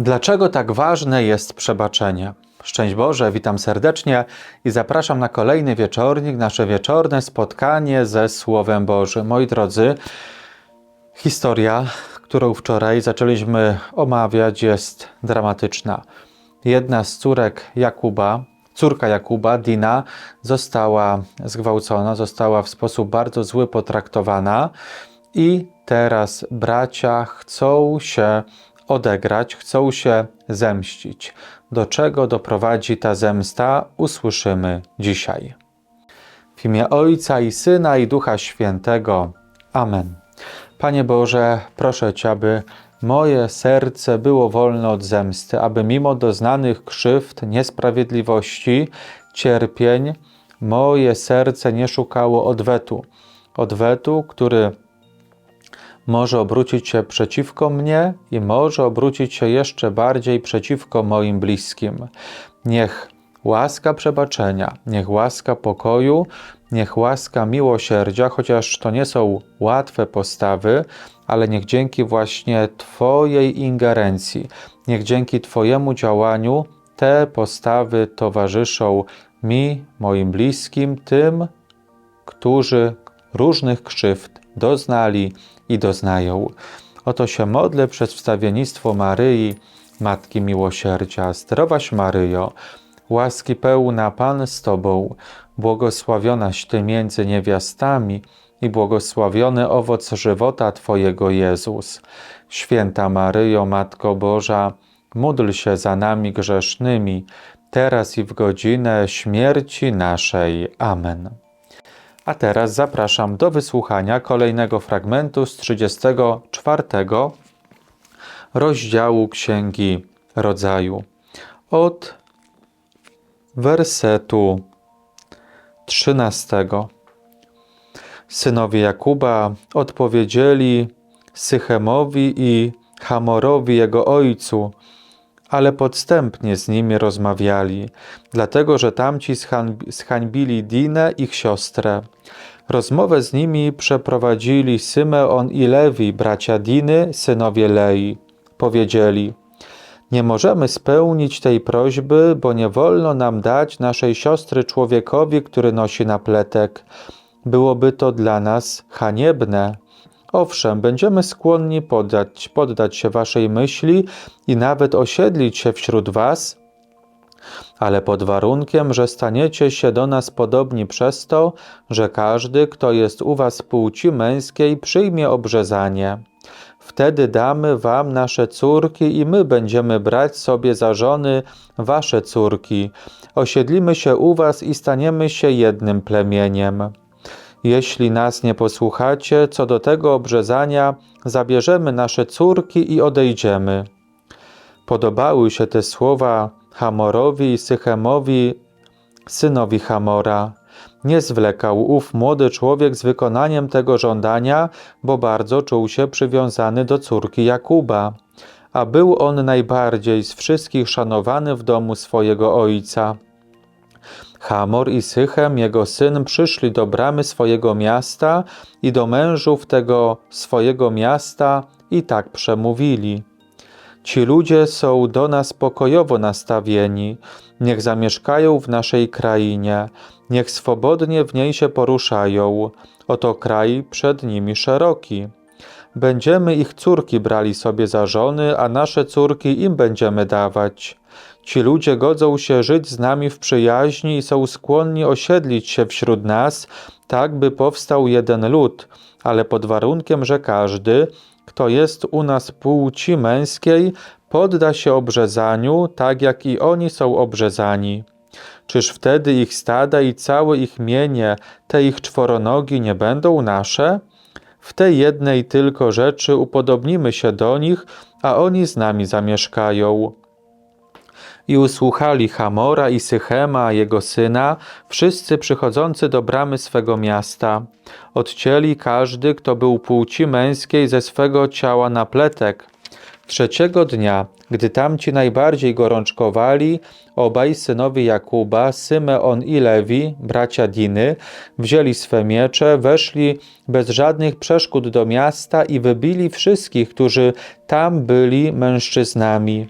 Dlaczego tak ważne jest przebaczenie? Szczęść Boże, witam serdecznie i zapraszam na kolejny wieczornik, nasze wieczorne spotkanie ze Słowem Bożym. Moi drodzy, historia, którą wczoraj zaczęliśmy omawiać, jest dramatyczna. Jedna z córek Jakuba, córka Jakuba, Dina, została zgwałcona, została w sposób bardzo zły potraktowana i teraz bracia chcą się odegrać, chcą się zemścić. Do czego doprowadzi ta zemsta, usłyszymy dzisiaj. W imię Ojca i Syna i Ducha Świętego. Amen. Panie Boże, proszę Cię, aby moje serce było wolne od zemsty, aby mimo doznanych krzywd, niesprawiedliwości, cierpień, moje serce nie szukało odwetu. Odwetu, który może obrócić się przeciwko mnie i może obrócić się jeszcze bardziej przeciwko moim bliskim. Niech łaska przebaczenia, niech łaska pokoju, niech łaska miłosierdzia, chociaż to nie są łatwe postawy, ale niech dzięki właśnie Twojej ingerencji, niech dzięki Twojemu działaniu te postawy towarzyszą mi, moim bliskim, tym, którzy różnych krzywd doznali i doznają. Oto się modlę przez wstawiennictwo Maryi, Matki Miłosierdzia. Zdrowaś Maryjo, łaski pełna Pan z Tobą, błogosławionaś Ty między niewiastami i błogosławiony owoc żywota Twojego Jezus. Święta Maryjo, Matko Boża, módl się za nami grzesznymi, teraz i w godzinę śmierci naszej. Amen. A teraz zapraszam do wysłuchania kolejnego fragmentu z 34 rozdziału Księgi Rodzaju. Od wersetu 13. Synowie Jakuba odpowiedzieli Sychemowi i Hamorowi jego ojcu, ale podstępnie z nimi rozmawiali, dlatego że tamci zhańbili Dinę, ich siostrę. Rozmowę z nimi przeprowadzili Symeon i Lewi, bracia Diny, synowie Lei. Powiedzieli, nie możemy spełnić tej prośby, bo nie wolno nam dać naszej siostry człowiekowi, który nosi napletek. Byłoby to dla nas haniebne. Owszem, będziemy skłonni poddać, się waszej myśli i nawet osiedlić się wśród was, ale pod warunkiem, że staniecie się do nas podobni przez to, że każdy, kto jest u was płci męskiej, przyjmie obrzezanie. Wtedy damy wam nasze córki i my będziemy brać sobie za żony wasze córki. Osiedlimy się u was i staniemy się jednym plemieniem. Jeśli nas nie posłuchacie, co do tego obrzezania, zabierzemy nasze córki i odejdziemy. Podobały się te słowa Hamorowi i Sychemowi, synowi Hamora. Nie zwlekał ów młody człowiek z wykonaniem tego żądania, bo bardzo czuł się przywiązany do córki Jakuba, a był on najbardziej z wszystkich szanowany w domu swojego ojca. Hamor i Sychem, jego syn, przyszli do bramy swojego miasta i do mężów tego swojego miasta i tak przemówili. Ci ludzie są do nas pokojowo nastawieni, niech zamieszkają w naszej krainie, niech swobodnie w niej się poruszają. Oto kraj przed nimi szeroki. Będziemy ich córki brali sobie za żony, a nasze córki im będziemy dawać. Ci ludzie godzą się żyć z nami w przyjaźni i są skłonni osiedlić się wśród nas, tak by powstał jeden lud, ale pod warunkiem, że każdy, kto jest u nas płci męskiej, podda się obrzezaniu, tak jak i oni są obrzezani. Czyż wtedy ich stada i całe ich mienie, te ich czworonogi nie będą nasze? W tej jednej tylko rzeczy upodobnimy się do nich, a oni z nami zamieszkają. I usłuchali Hamora i Sychema, jego syna, wszyscy przychodzący do bramy swego miasta. Odcięli każdy, kto był płci męskiej ze swego ciała na pletek. Trzeciego dnia, gdy tamci najbardziej gorączkowali, obaj synowie Jakuba, Symeon i Lewi, bracia Diny, wzięli swe miecze, weszli bez żadnych przeszkód do miasta i wybili wszystkich, którzy tam byli mężczyznami.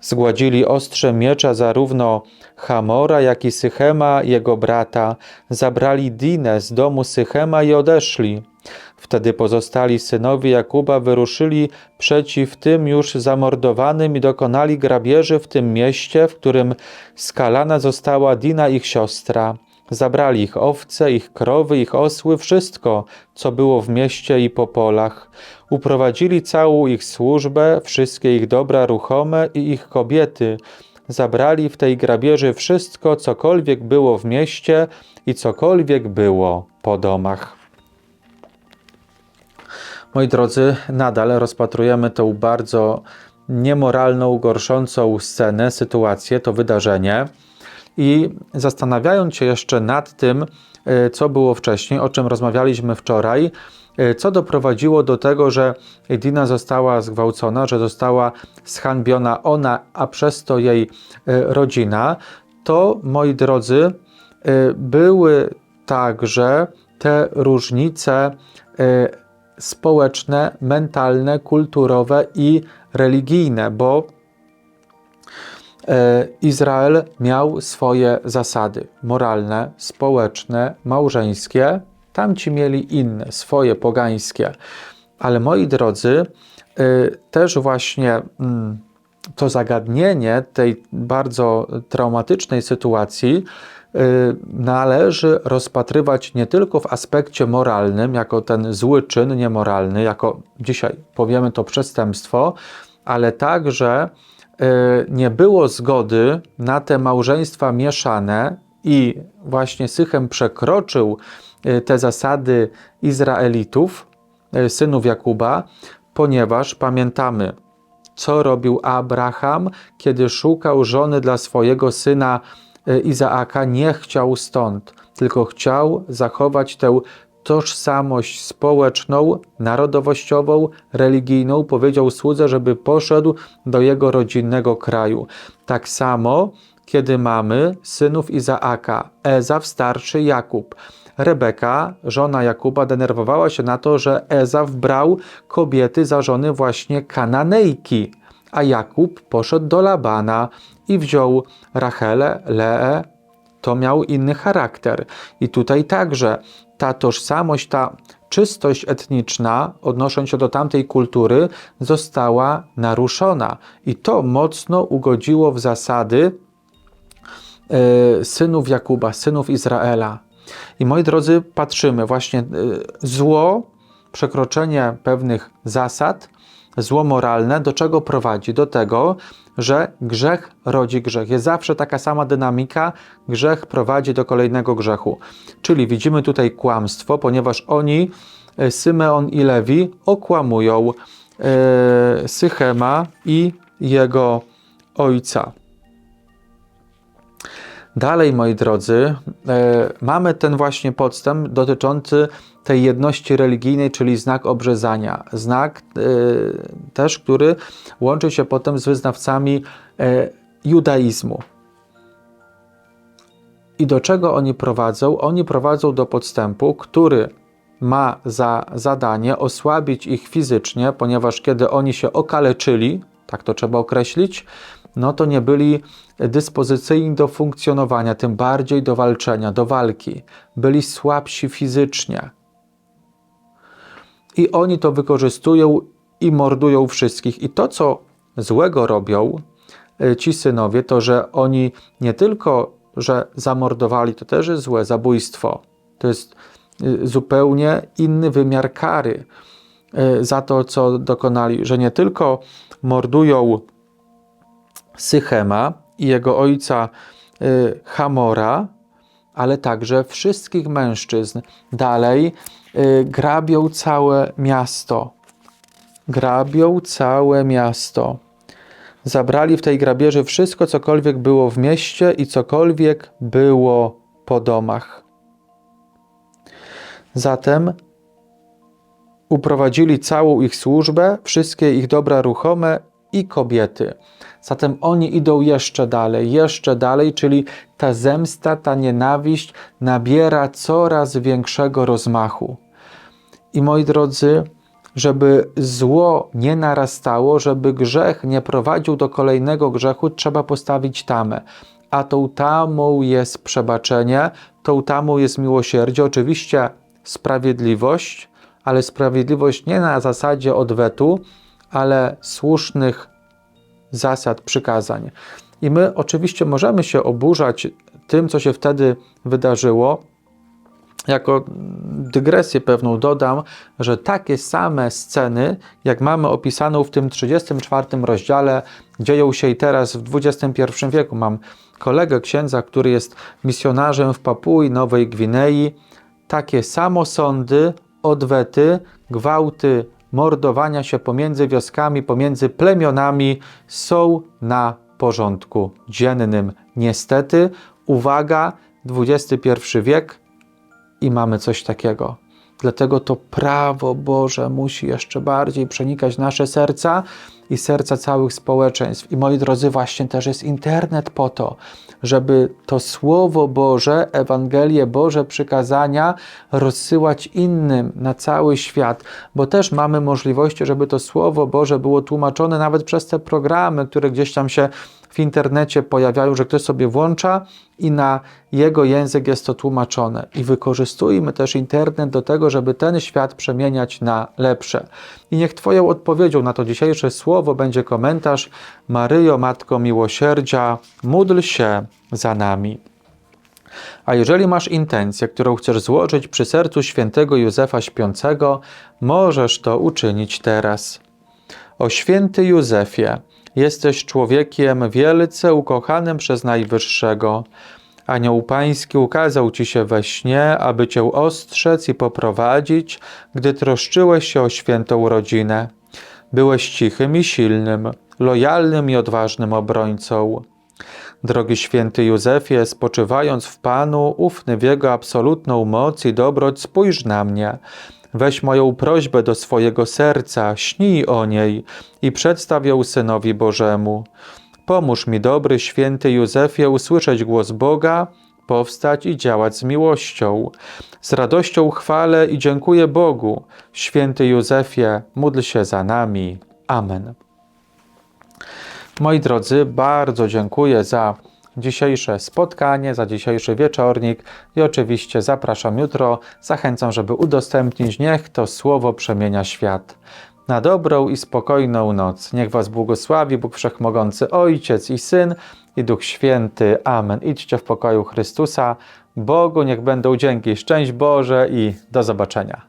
Zgładzili ostrze miecza zarówno Hamora, jak i Sychema, jego brata. Zabrali Dinę z domu Sychema i odeszli. Wtedy pozostali synowie Jakuba wyruszyli przeciw tym już zamordowanym i dokonali grabieży w tym mieście, w którym skalana została Dina ich siostra. Zabrali ich owce, ich krowy, ich osły, wszystko, co było w mieście i po polach. Uprowadzili całą ich służbę, wszystkie ich dobra ruchome i ich kobiety. Zabrali w tej grabieży wszystko, cokolwiek było w mieście i cokolwiek było po domach. Moi drodzy, nadal rozpatrujemy tą bardzo niemoralną, gorszącą scenę, sytuację, to wydarzenie. I zastanawiając się jeszcze nad tym, e, co było wcześniej, o czym rozmawialiśmy wczoraj, e, co doprowadziło do tego, że Dina została zgwałcona, że została zhańbiona ona, a przez to jej e, rodzina, to moi drodzy, były także te różnice społeczne, mentalne, kulturowe i religijne, bo e, Izrael miał swoje zasady moralne, społeczne, małżeńskie, tamci mieli inne, swoje pogańskie. Ale moi drodzy, e, też właśnie mm, to zagadnienie tej bardzo traumatycznej sytuacji Y, należy rozpatrywać nie tylko w aspekcie moralnym, jako ten zły czyn niemoralny, jako dzisiaj powiemy to przestępstwo, ale także y, nie było zgody na te małżeństwa mieszane i właśnie Sychem przekroczył y, te zasady Izraelitów, synów Jakuba, ponieważ pamiętamy, co robił Abraham, kiedy szukał żony dla swojego syna E, Izaaka nie chciał stąd, tylko chciał zachować tę tożsamość społeczną, narodowościową, religijną. Powiedział słudze, żeby poszedł do jego rodzinnego kraju. Tak samo, kiedy mamy synów Izaaka, Ezaw starszy Jakub. Rebeka, żona Jakuba, denerwowała się na to, że Ezaw brał kobiety za żony właśnie Kananejki, a Jakub poszedł do Labana i wziął Rachelę, Leę. To miał inny charakter. I tutaj także ta tożsamość, ta czystość etniczna, odnosząc się do tamtej kultury, została naruszona. I to mocno ugodziło w zasady e, synów Jakuba, synów Izraela. I moi drodzy, patrzymy właśnie, e, zło, przekroczenie pewnych zasad, zło moralne do czego prowadzi? Do tego, że grzech rodzi grzech. Jest zawsze taka sama dynamika, grzech prowadzi do kolejnego grzechu. Czyli widzimy tutaj kłamstwo, ponieważ oni, e, Symeon i Lewi, okłamują e, Sychema i jego ojca. Dalej, moi drodzy, e, mamy ten właśnie podstęp dotyczący tej jedności religijnej, czyli znak obrzezania. Znak e, też, który łączy się potem z wyznawcami e, judaizmu. I do czego oni prowadzą? Oni prowadzą do podstępu, który ma za zadanie osłabić ich fizycznie, ponieważ kiedy oni się okaleczyli, tak to trzeba określić, no to nie byli dyspozycyjni do funkcjonowania, tym bardziej do walczenia, do walki. Byli słabsi fizycznie. I oni to wykorzystują i mordują wszystkich. I to, co złego robią e, ci synowie, to że oni nie tylko, że zamordowali, to też jest złe zabójstwo. To jest e, zupełnie inny wymiar kary e, za to, co dokonali, że nie tylko mordują Sychema i jego ojca y, Hamora, ale także wszystkich mężczyzn. Dalej y, grabią całe miasto. Grabią całe miasto. Zabrali w tej grabieży wszystko, cokolwiek było w mieście i cokolwiek było po domach. Zatem uprowadzili całą ich służbę, wszystkie ich dobra ruchome i kobiety. Zatem oni idą jeszcze dalej, jeszcze dalej, czyli ta zemsta, ta nienawiść nabiera coraz większego rozmachu. I moi drodzy, żeby zło nie narastało, żeby grzech nie prowadził do kolejnego grzechu, trzeba postawić tamę. A tą tamą jest przebaczenie, tą tamą jest miłosierdzie, oczywiście sprawiedliwość, ale sprawiedliwość nie na zasadzie odwetu, ale słusznych zasad, przykazań. I my oczywiście możemy się oburzać tym, co się wtedy wydarzyło. Jako dygresję pewną dodam, że takie same sceny, jak mamy opisaną w tym 34 rozdziale, dzieją się i teraz w XXI wieku. Mam kolegę księdza, który jest misjonarzem w Papui Nowej Gwinei. Takie samo sądy, odwety, gwałty, mordowania się pomiędzy wioskami, pomiędzy plemionami są na porządku dziennym. Niestety, uwaga, XXI wiek i mamy coś takiego. Dlatego to prawo Boże musi jeszcze bardziej przenikać nasze serca i serca całych społeczeństw. I moi drodzy, właśnie też jest internet po to, żeby to Słowo Boże, Ewangelie Boże, przykazania rozsyłać innym na cały świat, bo też mamy możliwości, żeby to Słowo Boże było tłumaczone nawet przez te programy, które gdzieś tam się w internecie pojawiają, że ktoś sobie włącza i na jego język jest to tłumaczone. I wykorzystujmy też internet do tego, żeby ten świat przemieniać na lepsze. I niech Twoją odpowiedzią na to dzisiejsze słowo będzie komentarz Maryjo, Matko Miłosierdzia, módl się za nami. A jeżeli masz intencję, którą chcesz złożyć przy sercu świętego Józefa Śpiącego, możesz to uczynić teraz. O święty Józefie, jesteś człowiekiem wielce ukochanym przez Najwyższego. Anioł Pański ukazał Ci się we śnie, aby Cię ostrzec i poprowadzić, gdy troszczyłeś się o świętą rodzinę. Byłeś cichym i silnym, lojalnym i odważnym obrońcą. Drogi święty Józefie, spoczywając w Panu, ufny w Jego absolutną moc i dobroć, spójrz na mnie. Weź moją prośbę do swojego serca, śnij o niej i przedstaw ją Synowi Bożemu. Pomóż mi, dobry święty Józefie, usłyszeć głos Boga, powstać i działać z miłością. Z radością chwalę i dziękuję Bogu. Święty Józefie, módl się za nami. Amen. Moi drodzy, bardzo dziękuję za dzisiejsze spotkanie, za dzisiejszy wieczornik i oczywiście zapraszam jutro. Zachęcam, żeby udostępnić. Niech to słowo przemienia świat. Na dobrą i spokojną noc. Niech Was błogosławi Bóg Wszechmogący, Ojciec i Syn i Duch Święty. Amen. Idźcie w pokoju Chrystusa. Bogu niech będą dzięki. Szczęść Boże i do zobaczenia.